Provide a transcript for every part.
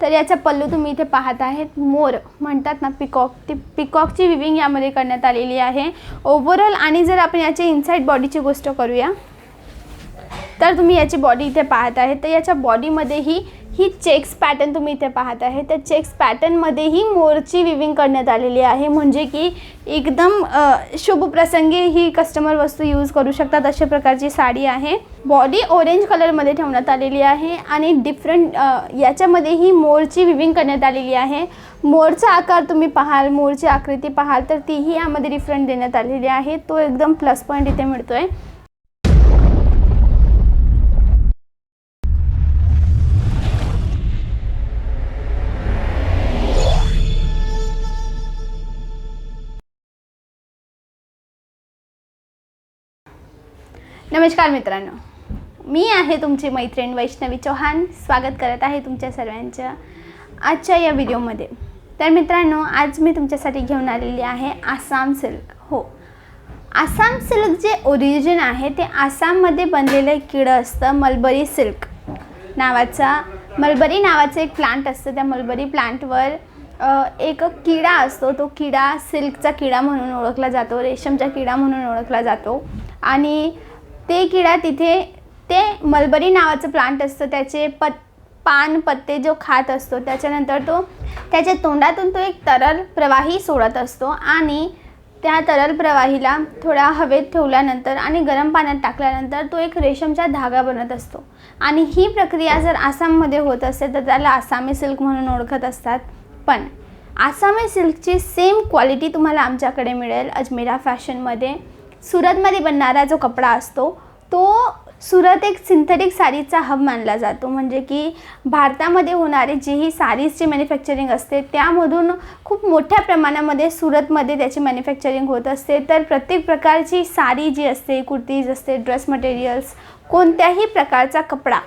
तर याचा पल्लू तुम्ही इथे पाहत आहेत. मोर म्हणतात ना पिकॉक ती पिकॉकची विविंग यामध्ये करण्यात आलेली आहे. ओव्हरऑल आणि जर आपण याच्या इनसाईड बॉडीची गोष्ट करूया तर तुम्ही याची बॉडी इथे पाहत आहे. तर याच्या बॉडीमध्येही ही चेक्स पॅटर्न तुम्ही इथे पाहत आहे. तर चेक्स पॅटर्नमध्येही मोरची विविंग करण्यात आलेली आहे. म्हणजे की एकदम शुभप्रसंगी ही कस्टमर वस्तू यूज करू शकतात अशा प्रकारची साडी आहे. बॉडी ऑरेंज कलरमध्ये ठेवण्यात आलेली आहे आणि डिफरंट याच्यामध्येही मोरची विविंग करण्यात आलेली आहे. मोरचा आकार तुम्ही पाहाल मोरची आकृती पाहाल तर तीही यामध्ये डिफरंट देण्यात आलेली आहे. तो एकदम प्लस पॉईंट इथे मिळतो आहे नमस्कार मित्रांनो. मी आहे तुमची मैत्रीण वैष्णवी चौहान. स्वागत करत आहे तुमच्या सर्वांच्या आजच्या या व्हिडिओमध्ये. तर मित्रांनो आज मी तुमच्यासाठी घेऊन आलेली आहे आसाम सिल्क. हो. आसाम सिल्क जे ओरिजिन आहे ते आसाममध्ये बनलेलं एक किडं असतं मलबरी सिल्क नावाचा. मलबरी नावाचं एक प्लांट असतं. त्या मलबरी प्लांटवर एक किडा असतो. तो किडा सिल्कचा किडा म्हणून ओळखला जातो रेशमचा किडा म्हणून ओळखला जातो. आणि ते किडा तिथे ते मलबरी नावाचं प्लांट असतं त्याचे पत पान पत्ते जो खात असतो त्याच्यानंतर तो त्याच्या तोंडातून तो एक तरल प्रवाही सोडत असतो आणि त्या तरल प्रवाहीला थोड्या हवेत ठेवल्यानंतर आणि गरम पाण्यात टाकल्यानंतर तो एक रेशमचा धागा बनत असतो. आणि ही प्रक्रिया जर आसाममध्ये होत असेल तर त्याला आसामी सिल्क म्हणून ओळखत असतात. पण आसामी सिल्कची सेम क्वालिटी तुम्हाला आमच्याकडे मिळेल अजमेरा फॅशनमध्ये सुरतमध्ये बनणारा जो कपडा असतो तो सुरत एक सिंथेटिक साडीचा हब मानला जातो. म्हणजे की भारतामध्ये होणारे जी ही साडीजची मॅन्युफॅक्चरिंग असते त्यामधून खूप मोठ्या प्रमाणामध्ये सुरतमध्ये त्याची मॅन्युफॅक्चरिंग होत असते. तर प्रत्येक प्रकारची साडी जी असते कुर्तीज असते ड्रेस मटेरियल्स कोणत्याही प्रकारचा कपडा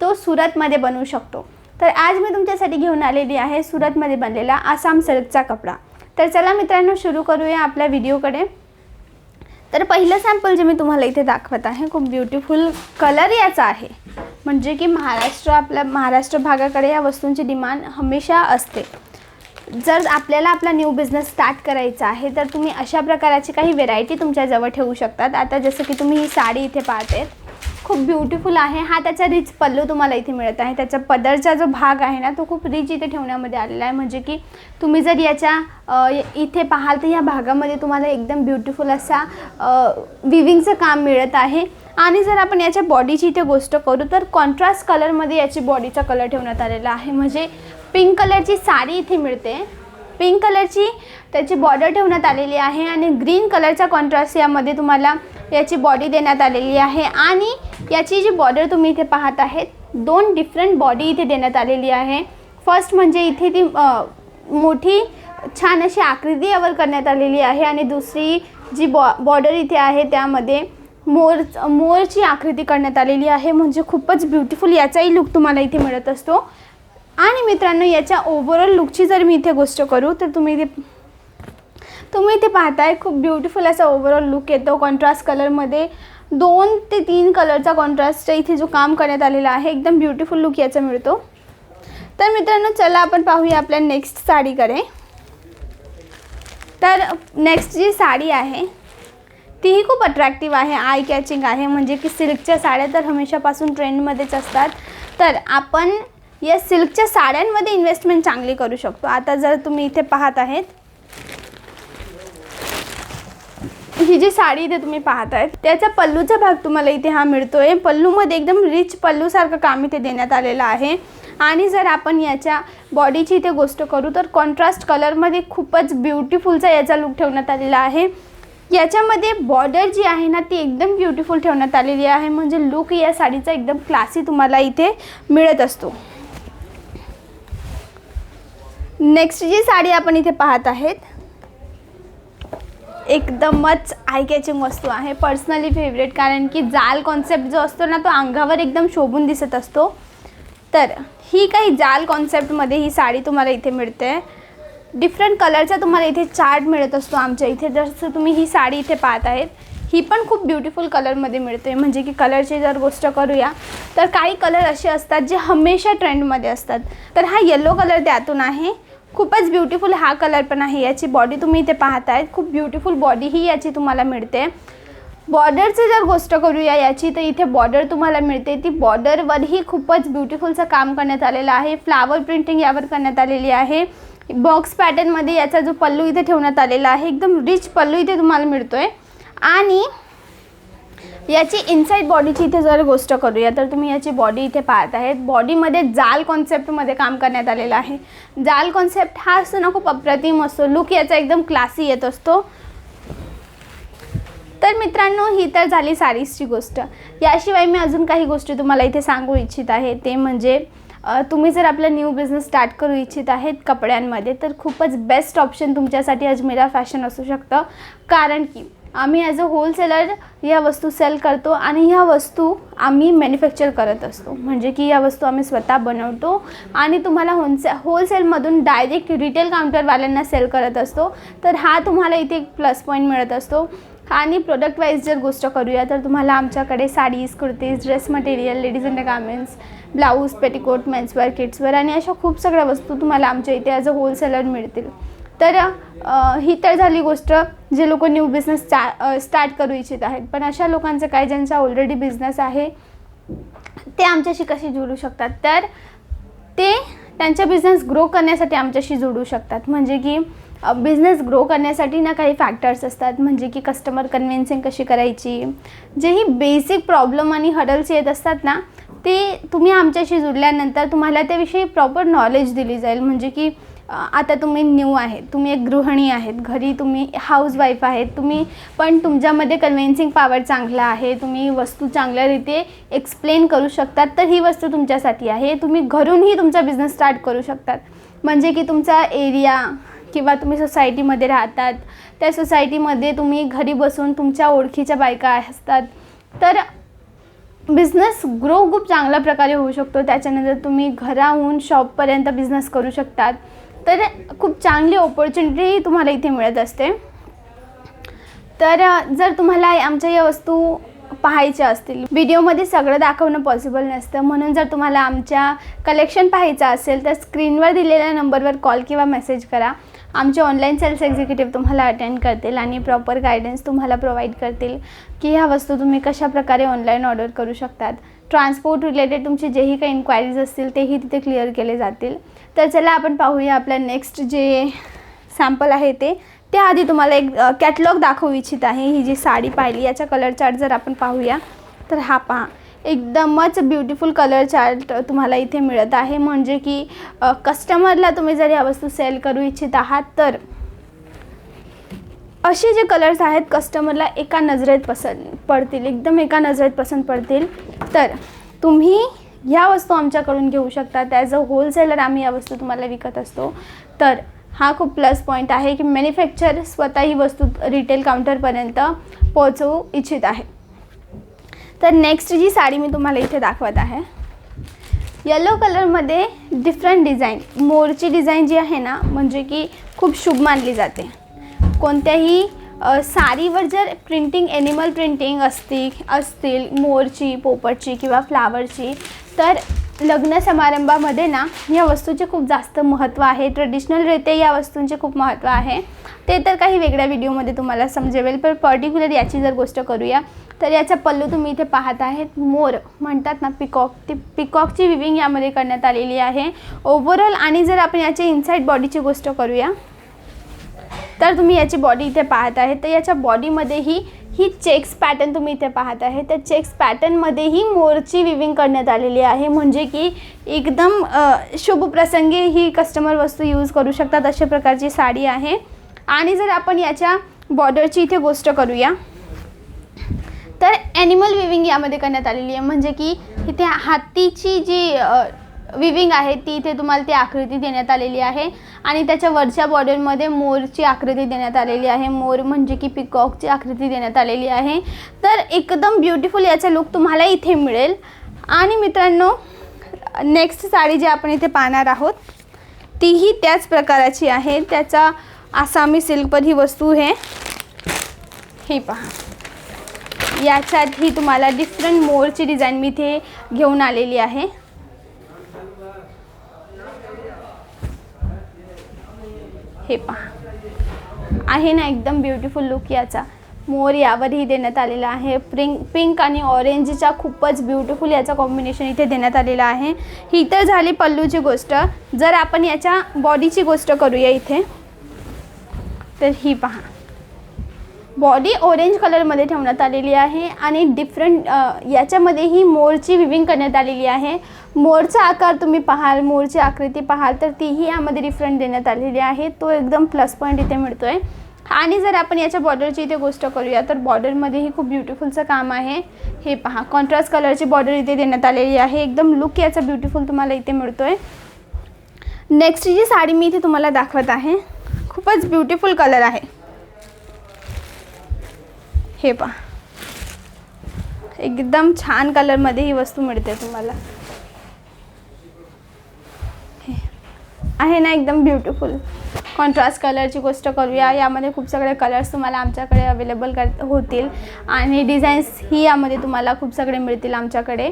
तो सुरतमध्ये बनवू शकतो. तर आज मी तुमच्यासाठी घेऊन आलेली आहे सुरतमध्ये बनलेला आसाम सिल्कचा कपडा. तर चला मित्रांनो सुरू करूया आपल्या व्हिडिओकडे तर पहिलं सॅम्पल जे मी तुम्हाला इथे दाखवत आहे खूप ब्युटिफुल कलर याचा आहे. म्हणजे की महाराष्ट्र आपल्या महाराष्ट्र भागाकडे या वस्तूंची डिमांड हमेशा असते. जर आपल्याला आपला न्यू बिझनेस स्टार्ट करायचा आहे तर तुम्ही अशा प्रकाराची काही व्हेरायटी तुमच्याजवळ ठेवू शकतात. आता जसं की तुम्ही ही साडी इथे पाहते खूप ब्युटिफुल आहे. हा त्याचा रिच पल्लू तुम्हाला इथे मिळत आहे. त्याचा पदरचा जो भाग आहे ना तो खूप रिच इथे ठेवण्यामध्ये आलेला आहे. म्हणजे की तुम्ही जर याच्या इथे पाहाल तर या भागामध्ये तुम्हाला एकदम ब्युटिफुल असा विविंगचं काम मिळत आहे. आणि जर आपण याच्या बॉडीची इथे गोष्ट करू तर कॉन्ट्रास्ट कलरमध्ये याची बॉडीचा कलर ठेवण्यात आलेला आहे. म्हणजे पिंक कलरची साडी इथे मिळते. पिंक कलरची त्याची बॉर्डर ठेवण्यात आलेली आहे. आणि ग्रीन कलरचा कॉन्ट्रास्ट यामध्ये तुम्हाला याची बॉडी देण्यात आलेली आहे. आणि याची जी बॉर्डर तुम्ही इथे पाहत आहेत दोन डिफरंट बॉडी इथे देण्यात आलेली आहे. फर्स्ट म्हणजे इथे ती मोठी छान अशी आकृती यावर करण्यात आलेली आहे. आणि दुसरी जी बॉ बॉर्डर इथे आहे त्यामध्ये मोर मोरची आकृती करण्यात आलेली आहे. म्हणजे खूपच ब्युटिफुल याचाही लुक तुम्हाला इथे मिळत असतो. आणि मित्रांनो याच्या ओव्हरऑल लुकची जर मी इथे गोष्ट करू तर तुम्ही इथे तुम्ही इथे पाहताय खूप ब्युटिफुल असा ओव्हरऑल लुक येतो. कॉन्ट्रास्ट कलरमध्ये दोन ते तीन कलरचा कॉन्ट्रास्टचा इथे जो काम करण्यात आलेला आहे एकदम ब्युटिफुल लुक याचा मिळतो. तर मित्रांनो चला आपण पाहूया आपल्या नेक्स्ट साडीकडे. तर नेक्स्ट जी साडी आहे तीही खूप अट्रॅक्टिव्ह आहे आय कॅचिंग आहे. म्हणजे की सिल्कच्या साड्या तर हमेशापासून ट्रेंडमध्येच असतात. तर आपण या सिल्कच्या साड्यांमध्ये इन्व्हेस्टमेंट चांगली करू शकतो. आता जर तुम्ही इथे पाहत आहेत ही जी साडी इथे तुम्ही पाहत आहेत त्याचा पल्लूचा भाग तुम्हाला इथे हा मिळतोय. पल्लूमध्ये एकदम रिच पल्लूसारखं काम इथे देण्यात आलेलं आहे. आणि जर आपण याच्या बॉडीची इथे गोष्ट करू तर कॉन्ट्रास्ट कलरमध्ये खूपच ब्युटिफुलचा याचा लुक ठेवण्यात आलेला आहे. याच्यामध्ये बॉर्डर जी आहे ना ती एकदम ब्युटिफुल ठेवण्यात आलेली आहे. म्हणजे लुक या साडीचा एकदम क्लासी तुम्हाला इथे मिळत असतो. नेक्स्ट जी साडी आपण इथे पाहत आहेत एकदमच आय कॅचिंग वस्तू आहे. पर्सनली फेवरेट कारण की जाल कॉन्सेप्ट जो असतो ना तो अंगावर एकदम शोभून दिसत असतो. तर ही काही जाल कॉन्सेप्टमध्ये ही साडी तुम्हाला इथे मिळते. डिफरंट कलरचा तुम्हाला इथे चार्ट मिळत असतो आमच्या इथे. जसं तुम्ही ही साडी इथे पाहत आहेत ही पण खूप ब्युटिफुल कलरमध्ये मिळते. म्हणजे की कलरची जर गोष्ट करूया तर काही कलर असे असतात जे हमेशा ट्रेंडमध्ये असतात. तर हा येलो कलर त्यातून आहे. खूपच ब्युटिफुल हा कलर पण आहे. याची बॉडी तुम्ही इथे पाहताय. खूप ब्युटिफुल बॉडी ही याची तुम्हाला मिळते. बॉर्डरची जर गोष्ट करूया याची तर इथे बॉर्डर तुम्हाला मिळते. ती बॉर्डरवरही खूपच ब्युटिफुलचं काम करण्यात आलेलं आहे. फ्लावर प्रिंटिंग यावर करण्यात आलेली आहे. बॉक्स पॅटर्नमध्ये याचा जो पल्लू इथे ठेवण्यात आलेला आहे एकदम रिच पल्लू इथे तुम्हाला मिळतो आहे आणि याची इनसाईड बॉडीची इथे जर गोष्ट करूया तर तुम्ही याची बॉडी इथे पाहत आहेत. बॉडीमध्ये जाल कॉन्सेप्टमध्ये काम करण्यात आलेलं आहे. जाल कॉन्सेप्ट हा असतो ना खूप अप्रतिम असतो. लुक याचा एकदम क्लासी येत असतो. तर मित्रांनो ही तर झाली साडीजची गोष्ट. याशिवाय मी अजून काही गोष्टी तुम्हाला इथे सांगू इच्छित आहे. ते म्हणजे तुम्ही जर आपला न्यू बिझनेस स्टार्ट करू इच्छित आहेत कपड्यांमध्ये तर खूपच बेस्ट ऑप्शन तुमच्यासाठी अजमेरा फॅशन असू शकतं. कारण की आम्ही ॲज अ होलसेलर या वस्तू सेल करतो आणि ह्या वस्तू आम्ही मॅन्युफॅक्चर करत असतो. म्हणजे की या वस्तू आम्ही स्वतः बनवतो आणि तुम्हाला होलसे होलसेलमधून डायरेक्ट रिटेल काउंटरवाल्यांना सेल करत असतो. तर हा तुम्हाला इथे एक प्लस पॉईंट मिळत असतो. आणि प्रोडक्ट वाईज जर गोष्ट करूया तर तुम्हाला आमच्याकडे saris kurtis dress material ladies undergarments blouse petticoat menswear किड्सवर आणि अशा खूप सगळ्या वस्तू तुम्हाला आमच्या इथे ॲज अ होलसेलर मिळतील. तर ही तर झाली गोष्ट जे लोक न्यू बिझनेस स्टा स्टार्ट करू इच्छित आहेत. पण अशा लोकांचं काय ज्यांचा ऑलरेडी बिझनेस आहे ते आमच्याशी कशी जुळू शकतात? तर ते त्यांचा बिझनेस ग्रो करण्यासाठी आमच्याशी जोडू शकतात. म्हणजे की बिझनेस ग्रो करण्यासाठी ना काही फॅक्टर्स असतात. म्हणजे की कस्टमर कन्व्हिन्सिंग कशी करायची? जेही बेसिक प्रॉब्लेम आणि हडल्स येत असतात ना ते तुम्ही आमच्याशी जुडल्यानंतर तुम्हाला त्याविषयी प्रॉपर नॉलेज दिली जाईल. म्हणजे की आता तुम्ही न्यू आहेत. तुम्ही एक गृहिणी आहेत. घरी तुम्ही हाऊसवाईफ आहेत. तुम्ही पण तुमच्यामध्ये कन्व्हिन्सिंग पॉवर चांगला आहे. तुम्ही वस्तू चांगल्या रीते एक्सप्लेन करू शकतात. तर ही वस्तू तुमच्यासाठी आहे. तुम्ही घरूनही तुमचा बिझनेस स्टार्ट करू शकतात. म्हणजे की तुमचा एरिया किंवा तुम्ही सोसायटीमध्ये राहतात. त्या सोसायटीमध्ये तुम्ही घरी बसून तुमच्या ओळखीच्या बायका असतात. तर बिझनेस ग्रो खूप चांगल्या प्रकारे होऊ शकतो. त्याच्यानंतर तुम्ही घराहून शॉपपर्यंत बिझनेस करू शकतात. तर खूप चांगली ऑपॉर्च्युनिटी तुम्हाला इथे मिळत असते. तर जर तुम्हाला आमच्या या वस्तू पाहायच्या असतील व्हिडिओमध्ये सगळं दाखवणं पॉसिबल नसतं. म्हणून जर तुम्हाला आमच्या कलेक्शन पाहायचं असेल तर स्क्रीनवर दिलेल्या नंबरवर कॉल किंवा मेसेज करा. आमचे ऑनलाईन सेल्स एक्झिक्युटिव्ह तुम्हाला अटेंड करतील आणि प्रॉपर गायडन्स तुम्हाला प्रोव्हाइड करतील की ह्या वस्तू तुम्ही कशा प्रकारे ऑनलाईन ऑर्डर करू शकतात. ट्रान्सपोर्ट रिलेटेड तुमचे जेही काही इन्क्वायरीज असतील तेही तिथे क्लिअर केले जातील. तर चला आपण पाहूया आपल्या नेक्स्ट जे सॅम्पल आहे ते. त्याआधी तुम्हाला एक कॅटलॉग दाखवू इच्छित आहे ही जी साडी पाहिली याचा कलर चार्ट जर आपण पाहूया तर हा पहा. एकदमच ब्युटिफुल कलर चार्ट तुम्हाला इथे मिळत आहे. म्हणजे की कस्टमरला तुम्ही जर या वस्तू सेल करू इच्छित आहात तर असे जे कलर्स आहेत कस्टमरला एका नजरेत पसंत पडतील एकदम एका नजरेत पसंत पडतील. तर तुम्ही ह्या वस्तू आमच्याकडून घेऊ शकता. ॲज अ होलसेलर आम्ही या वस्तू तुम्हाला विकत असतो. तर हा खूप प्लस पॉईंट आहे की मॅन्युफॅक्चर स्वतः ही वस्तू रिटेल काउंटरपर्यंत पोहोचवू इच्छित आहे. तर नेक्स्ट जी साडी मी तुम्हाला इथे दाखवत आहे. येलो कलरमध्ये डिफरंट डिझाईन मोरची डिझाईन जी आहे ना म्हणजे की खूप शुभ मानली जाते. कोणत्याही सारीवर साडीवर जर प्रिंटिंग एनिमल प्रिंटिंग असती असतील मोरची पोपटची किंवा फ्लावरची तर लग्न समारंभामध्ये ना या वस्तूचे खूप जास्त महत्त्व आहे. ट्रेडिशनल रीते या वस्तूंचे खूप महत्त्व आहे. ते तर काही वेगळ्या व्हिडिओमध्ये तुम्हाला समजेल पण पर्टिक्युलर याची जर गोष्ट करूया तर याचा पल्लू तुम्ही इथे पाहत आहेत. मोर म्हणतात ना पिकॉक ती पिकॉकची विविंग यामध्ये करण्यात आलेली आहे. ओव्हरऑल आणि जर आपण याच्या इनसाईड बॉडीची गोष्ट करूया तर तुम्ही याची बॉडी इथे पाहत आहे. तर याच्या बॉडीमध्येही ही चेक्स पॅटर्न तुम्ही इथे पाहत आहे. त्या चेक्स पॅटर्नमध्येही मोरची विविंग करण्यात आलेली आहे. म्हणजे की एकदम शुभ प्रसंगी ही कस्टमर वस्तू यूज करू शकतात अशा प्रकारची साडी आहे. आणि जर आपण याच्या बॉर्डरची इथे गोष्ट करूया तर ॲनिमल विविंग यामध्ये करण्यात आलेली आहे. म्हणजे की इथे हातीची जी विविंग आहे ती इथे तुम्हाला ती आकृती देण्यात आलेली आहे. आणि त्याच्या वरच्या बॉर्डरमध्ये मोरची आकृती देण्यात आलेली आहे. मोर म्हणजे की पिकॉकची आकृती देण्यात आलेली आहे. तर एकदम ब्युटिफुल याचा लुक तुम्हाला इथे मिळेल. आणि मित्रांनो नेक्स्ट साडी जी आपण इथे पाहणार आहोत तीही त्याच प्रकाराची आहे. त्याचा आसामी सिल्कवर ही वस्तू आहे. ही पहा. याच्यात ही तुम्हाला डिफरंट मोरची डिझाईन मी इथे घेऊन आलेली आहे. हे पहा. आहे ना एकदम ब्युटिफुल लुक याचा. मोर यावरही देण्यात आलेला आहे. प्रिंक पिंक आणि ऑरेंजच्या खूपच ब्युटिफुल याचा कॉम्बिनेशन इथे देण्यात आलेला आहे. ही तर झाली पल्लूची गोष्ट. जर आपण याच्या बॉडीची गोष्ट करूया इथे तर ही पहा. बॉडी ऑरेंज कलरमध्ये ठेवण्यात आलेली आहे आणि डिफरंट याच्यामध्येही मोरची विविंग करण्यात आलेली आहे. मोरचा आकार तुम्ही पाहाल मोरची आकृती पाहाल तर तीही यामध्ये डिफरंट देण्यात आलेली आहे. तो एकदम प्लस पॉईंट इथे मिळतो आहे आणि जर आपण याच्या बॉर्डरची इथे गोष्ट करूया तर बॉर्डरमध्येही खूप ब्युटिफुलचं काम आहे. हे पहा कॉन्ट्रास्ट कलरची बॉर्डर इथे देण्यात आलेली आहे. एकदम लुक याचा ब्युटिफुल तुम्हाला इथे मिळतो आहे नेक्स्ट जी साडी मी इथे तुम्हाला दाखवत आहे खूपच ब्युटिफुल कलर आहे. हे पहा. एकदम छान कलरमध्ये ही वस्तू मिळते तुम्हाला. हे. आहे ना एकदम ब्युटिफुल कॉन्ट्रास्ट कलरची गोष्ट करूया. यामध्ये खूप सगळे कलर्स तुम्हाला आमच्याकडे अवेलेबल कर होतील. आणि डिझाईन्स ही यामध्ये तुम्हाला खूप सगळे मिळतील आमच्याकडे.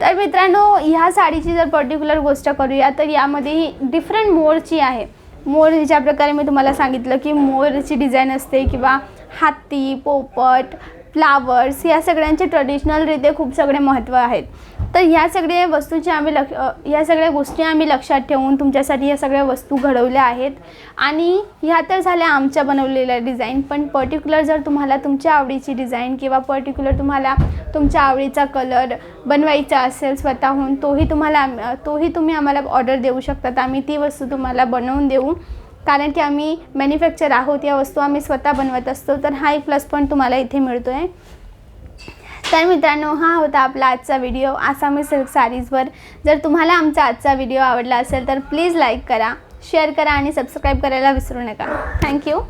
तर मित्रांनो ह्या साडीची जर पर्टिक्युलर गोष्ट करूया तर यामध्ये ही डिफरंट मोरची आहे. मोर ज्या प्रकारे मी तुम्हाला सांगितलं की मोरची डिझाईन असते किंवा हाती पोपट फ्लावर्स या सगळ्यांचे ट्रेडिशनलरित्या खूप सगळे महत्त्व आहेत. तर ह्या सगळ्या वस्तूची आम्ही लक्ष ह्या सगळ्या गोष्टी आम्ही लक्षात ठेवून तुमच्यासाठी या सगळ्या वस्तू घडवल्या आहेत. आणि ह्या तर झाल्या आमच्या बनवलेल्या डिझाईन पण पर्टिक्युलर जर तुम्हाला तुमच्या आवडीची डिझाईन किंवा पर्टिक्युलर तुम्हाला तुमच्या आवडीचा कलर बनवायचा असेल स्वतःहून तोही तुम्हाला तोही तुम्ही आम्हाला ऑर्डर देऊ शकतात आम्ही ती वस्तू तुम्हाला बनवून देऊ. कारण की आम्ही मॅन्युफॅक्चर आहोत या वस्तू आम्ही स्वतः बनवत असतो तर हा एक प्लस पॉईंट तुम्हाला इथे मिळतो आहे तर मित्रांनो हा होता आपला आजचा व्हिडिओ आसामी सिल्क साडीजवर. जर तुम्हाला आमचा आजचा व्हिडिओ आवडला असेल तर प्लीज लाईक करा शेअर करा आणि सबस्क्राईब करायला विसरू नका. थँक्यू